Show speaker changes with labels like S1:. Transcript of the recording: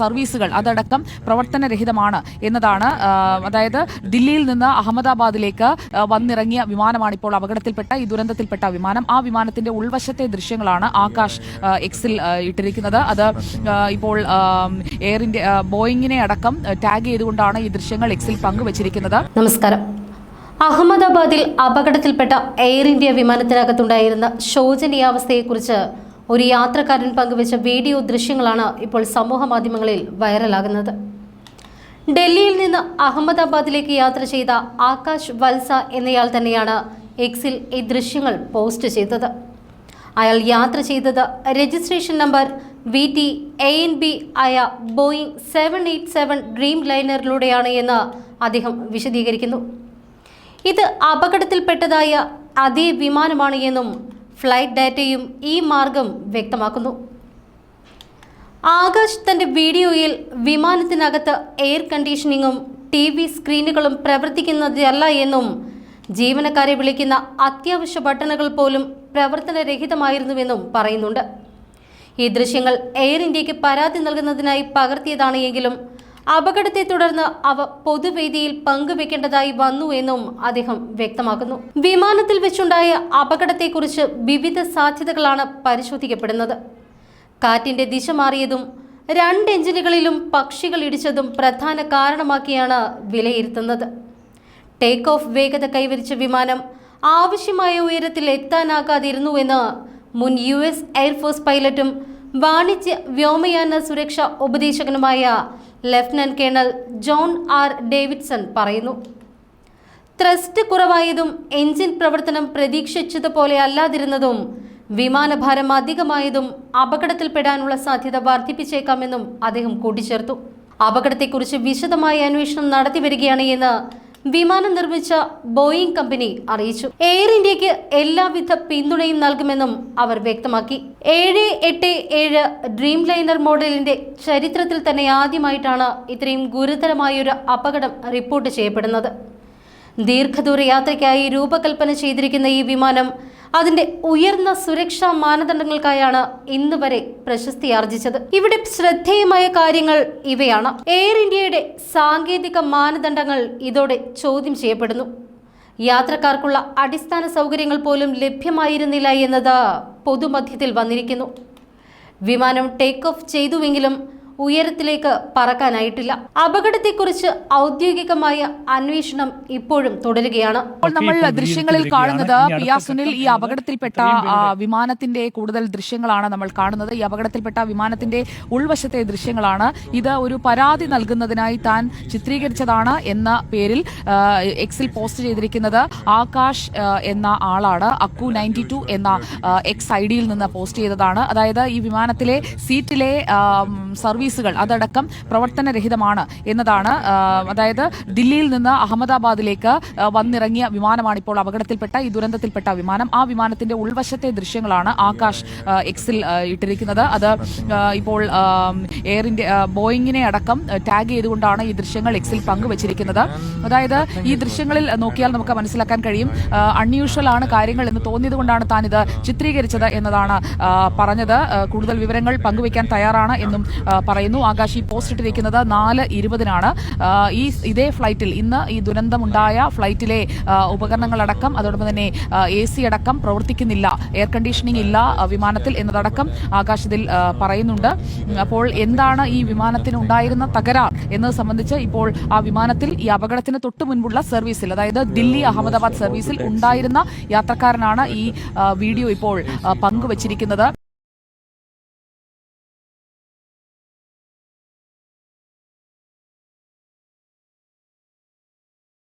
S1: സർവീസുകൾ അതടക്കം പ്രവർത്തനരഹിതമാണ് എന്നതാണ് അതായത് ദില്ലിയിൽ നിന്ന് അഹമ്മദാബാദിലേക്ക് വന്നിറങ്ങിയ വിമാനമാണ് ഇപ്പോൾ അപകടത്തിൽപ്പെട്ട ഈ ദുരന്തത്തിൽപ്പെട്ട വിമാനം. ആ വിമാനത്തിന്റെ ഉൾവശത്തെ ദൃശ്യങ്ങളാണ് ആകാശ് എക്സിൽ ഇട്ടിരിക്കുന്നത്. അത് ഇപ്പോൾ എയർ ഇന്ത്യ ബോയിങ്ങിനെ അടക്കം ടാഗ് ചെയ്തുകൊണ്ടാണ് ഈ ദൃശ്യങ്ങൾ എക്സിൽ പങ്കുവച്ചിരിക്കുന്നത്.
S2: നമസ്കാരം. അഹമ്മദാബാദിൽ അപകടത്തിൽപ്പെട്ട എയർ ഇന്ത്യ വിമാനത്തിനകത്തുണ്ടായിരുന്ന ശോചനീയാവസ്ഥയെക്കുറിച്ച് ഒരു യാത്രക്കാരൻ പങ്കുവച്ച വീഡിയോ ദൃശ്യങ്ങളാണ് ഇപ്പോൾ സമൂഹ മാധ്യമങ്ങളിൽ വൈറലാകുന്നത്. ഡൽഹിയിൽ നിന്ന് അഹമ്മദാബാദിലേക്ക് യാത്ര ചെയ്ത ആകാശ് വത്സ എന്നയാൾ തന്നെയാണ് എക്സിൽ ഈ ദൃശ്യങ്ങൾ പോസ്റ്റ് ചെയ്തത്. അയാൾ യാത്ര ചെയ്തത് registration number V T A N B ആയ Boeing seven eight seven dream ലൈനറിലൂടെയാണ് എന്ന് അദ്ദേഹം വിശദീകരിക്കുന്നു. ഇത് അപകടത്തിൽപ്പെട്ടതായ അതേ വിമാനമാണ് എന്നും ഫ്ലൈറ്റ് ഡാറ്റയും ഈ മാർഗം വ്യക്തമാക്കുന്നു. ആകാശ് തന്റെ വീഡിയോയിൽ വിമാനത്തിനകത്ത് എയർ കണ്ടീഷനിങ്ങും ടി വി സ്ക്രീനുകളും പ്രവർത്തിക്കുന്നതല്ല എന്നും ജീവനക്കാരെ വിളിക്കുന്ന അത്യാവശ്യ ബട്ടണുകൾ പോലും പ്രവർത്തനരഹിതമായിരുന്നുവെന്നും പറയുന്നുണ്ട്. ഈ ദൃശ്യങ്ങൾ എയർ ഇന്ത്യയ്ക്ക് പരാതി നൽകുന്നതിനായി പകർത്തിയതാണ് എങ്കിലും അപകടത്തെ തുടർന്ന് അവ പൊതുവേദിയിൽ പങ്കുവെക്കേണ്ടതായി വന്നു എന്നും അദ്ദേഹം വ്യക്തമാക്കുന്നു. വിമാനത്തിൽ വെച്ചുണ്ടായ അപകടത്തെക്കുറിച്ച് വിവിധ സാധ്യതകളാണ് പരിശോധിക്കപ്പെടുന്നത്. കാറ്റിന്റെ ദിശ മാറിയതും രണ്ട് എഞ്ചിനുകളിലും പക്ഷികൾ ഇടിച്ചതും പ്രധാന കാരണമാക്കിയാണ് വിലയിരുത്തുന്നത്. ടേക്ക് ഓഫ് വേഗത കൈവരിച്ച വിമാനം ആവശ്യമായ ഉയരത്തിൽ എത്താനാകാതിരുന്നുവെന്ന് മുൻ യു എസ് എയർഫോഴ്സ് പൈലറ്റും വാണിജ്യ വ്യോമയാന സുരക്ഷാ ഉപദേശകനുമായ lieutenant colonel John R Davidson പറയുന്നു. ത്രസ്റ്റ് കുറവായതും എഞ്ചിൻ പ്രവർത്തനം പ്രതീക്ഷിച്ചതുപോലെ അല്ലാതിരുന്നതും വിമാനഭാരം അധികമായതും അപകടത്തിൽപ്പെടാനുള്ള സാധ്യത വർദ്ധിപ്പിച്ചേക്കാമെന്നും അദ്ദേഹം കൂട്ടിച്ചേർത്തു. അപകടത്തെക്കുറിച്ച് വിശദമായ അന്വേഷണം നടത്തിവരികയാണ് എന്ന് വിമാനം നിർമ്മിച്ച ബോയിങ് കമ്പനി അറിയിച്ചു. എയർ ഇന്ത്യയ്ക്ക് എല്ലാവിധ പിന്തുണയും നൽകുമെന്നും അവർ വ്യക്തമാക്കി. ഏഴ് എട്ട് ഏഴ് ഡ്രീം ലൈനർ മോഡലിന്റെ ചരിത്രത്തിൽ തന്നെ ആദ്യമായിട്ടാണ് ഇത്രയും ഗുരുതരമായൊരു അപകടം റിപ്പോർട്ട് ചെയ്യപ്പെടുന്നത്. ദീർഘദൂര യാത്രയ്ക്കായി രൂപകൽപ്പന ചെയ്തിരിക്കുന്ന ഈ വിമാനം അതിന്റെ ഉയർന്ന സുരക്ഷാ മാനദണ്ഡങ്ങൾക്കായാണ് ഇന്ന് വരെ പ്രശസ്തി ആർജിച്ചത്. ഇവിടെ ശ്രദ്ധേയമായ കാര്യങ്ങൾ ഇവയാണ്. എയർ ഇന്ത്യയുടെ സാങ്കേതിക മാനദണ്ഡങ്ങൾ ഇതോടെ ചോദ്യം ചെയ്യപ്പെടുന്നു. യാത്രക്കാർക്കുള്ള അടിസ്ഥാന സൗകര്യങ്ങൾ പോലും ലഭ്യമായിരുന്നില്ല എന്നത് പൊതുമധ്യത്തിൽ വന്നിരിക്കുന്നു. വിമാനം ടേക്ക് ഓഫ് ചെയ്തുവെങ്കിലും ഉയരത്തിലേക്ക് പറക്കാനായിട്ടില്ല. അപകടത്തെക്കുറിച്ച് ഔദ്യോഗികമായ അന്വേഷണം ഇപ്പോഴും തുടരുകയാണ്.
S1: ഇപ്പോൾ നമ്മൾ ദൃശ്യങ്ങളിൽ കാണുന്നത് പിയ സുനിൽ ഈ അപകടത്തിൽപ്പെട്ട വിമാനത്തിന്റെ കൂടുതൽ ദൃശ്യങ്ങളാണ് നമ്മൾ കാണുന്നത്. ഈ അപകടത്തിൽപ്പെട്ട വിമാനത്തിന്റെ ഉൾവശത്തെ ദൃശ്യങ്ങളാണ്. ഇത് ഒരു പരാതി നൽകുന്നതിനായി താൻ ചിത്രീകരിച്ചതാണ് എന്ന പേരിൽ എക്സിൽ പോസ്റ്റ് ചെയ്തിരിക്കുന്നത് ആകാശ് എന്ന ആളാണ്. അക്കു നയന്റി ടു എന്ന എക്സ് ഐ ഡിയിൽ നിന്ന് പോസ്റ്റ് ചെയ്തതാണ്. അതായത് ഈ വിമാനത്തിലെ സീറ്റിലെ ആ, സർവീസുകൾ അതടക്കം പ്രവർത്തനരഹിതമാണ് എന്നതാണ് അതായത് ദില്ലിയിൽ നിന്ന് അഹമ്മദാബാദിലേക്ക് വന്നിറങ്ങിയ വിമാനമാണ് ഇപ്പോൾ അപകടത്തിൽപ്പെട്ട ഈ ദുരന്തത്തിൽപ്പെട്ട വിമാനം. ആ വിമാനത്തിന്റെ ഉൾവശത്തെ ദൃശ്യങ്ങളാണ് ആകാശ് എക്സിൽ ഇട്ടിരിക്കുന്നത്. അത് ഇപ്പോൾ എയർ ഇന്ത്യ ബോയിങ്ങിനെ അടക്കം ടാഗ് ചെയ്തുകൊണ്ടാണ് ഈ ദൃശ്യങ്ങൾ എക്സിൽ പങ്കുവച്ചിരിക്കുന്നത്. അതായത് ഈ ദൃശ്യങ്ങളിൽ നോക്കിയാൽ നമുക്ക് മനസ്സിലാക്കാൻ കഴിയും അൺയൂഷ്വൽ ആണ് കാര്യങ്ങൾ എന്ന് തോന്നിയത് കൊണ്ടാണ് താൻ ഇത് ചിത്രീകരിച്ചത് എന്നതാണ് പറഞ്ഞത്. കൂടുതൽ വിവരങ്ങൾ പങ്കുവയ്ക്കാൻ തയ്യാറാണ് എന്നും പറയുന്നു. ആകാശ് ഈ പോസ്റ്റ് ഇട്ടിരിക്കുന്നത് നാല് ഇരുപതിനാണ്. ഈ ഇതേ ഫ്ലൈറ്റിൽ ഇന്ന് ഈ ദുരന്തമുണ്ടായ ഫ്ലൈറ്റിലെ ഉപകരണങ്ങളടക്കം അതോടൊപ്പം തന്നെ എ സി അടക്കം പ്രവർത്തിക്കുന്നില്ല. എയർ കണ്ടീഷനിങ് ഇല്ല വിമാനത്തിൽ എന്നതടക്കം ആകാശ് ഇതിൽ പറയുന്നുണ്ട്. അപ്പോൾ എന്താണ് ഈ വിമാനത്തിന് ഉണ്ടായിരുന്ന തകരാർ എന്നത് സംബന്ധിച്ച് ഇപ്പോൾ ആ വിമാനത്തിൽ ഈ അപകടത്തിന് തൊട്ട് മുൻപുള്ള സർവീസിൽ അതായത് ദില്ലി അഹമ്മദാബാദ് സർവീസിൽ ഉണ്ടായിരുന്ന യാത്രക്കാരനാണ് ഈ വീഡിയോ ഇപ്പോൾ പങ്കുവച്ചിരിക്കുന്നത്.